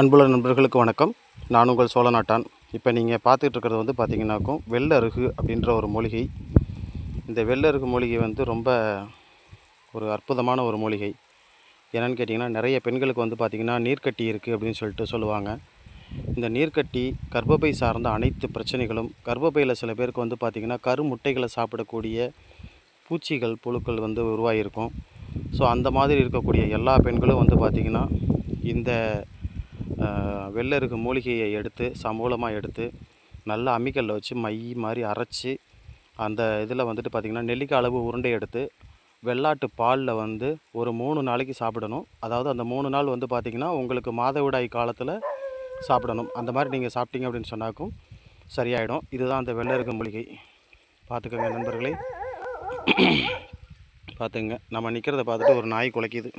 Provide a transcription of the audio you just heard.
அன்புள்ள நண்பர்களுக்கு வணக்கம். நான் உங்கள் சோழ நாட்டான். இப்போ நீங்கள் பார்த்துட்டு இருக்கிறது வந்து பார்த்தீங்கன்னாக்கும் வெள்ளருகு அப்படின்ற ஒரு மூலிகை. இந்த வெள்ளருகு மூலிகை வந்து ரொம்ப ஒரு அற்புதமான ஒரு மூலிகை. என்னென்னு கேட்டிங்கன்னா நிறைய பெண்களுக்கு வந்து பார்த்திங்கன்னா நீர்க்கட்டி இருக்குது அப்படின்னு சொல்லிட்டு சொல்லுவாங்க. இந்த நீர்க்கட்டி கர்ப்பப்பை சார்ந்த அனைத்து பிரச்சனைகளும் கர்ப்பப்பையில் சில பேருக்கு வந்து பார்த்திங்கன்னா கருமுட்டைகளை சாப்பிடக்கூடிய பூச்சிகள் புழுக்கள் வந்து உருவாகியிருக்கும். ஸோ அந்த மாதிரி இருக்கக்கூடிய எல்லா பெண்களும் வந்து பார்த்திங்கன்னா இந்த ஆஹ், வெள்ளருகு மூலிகையை எடுத்து சமூலமாக எடுத்து நல்லா அம்மிக்கல்ல வச்சு மை மாதிரி அரைச்சி அந்த இதில் வந்துட்டு பார்த்திங்கன்னா நெல்லிக்காய் அளவு உருண்டை எடுத்து வெள்ளாட்டு பாலில் வந்து ஒரு மூணு நாளைக்கு சாப்பிடணும். அதாவது அந்த மூணு நாள் வந்து பார்த்திங்கன்னா உங்களுக்கு மாதவிடாய் காலத்தில் சாப்பிடணும். அந்த மாதிரி நீங்கள் சாப்பிட்டீங்க அப்படின்னு சொன்னாக்கும் சரியாயிடும். இதுதான் அந்த வெள்ளருக்கு மூலிகை. பார்த்துக்கோங்க நண்பர்களே. பார்த்துங்க. நம்ம நிற்கிறத பார்த்துட்டு ஒரு நாய் குலைக்குது.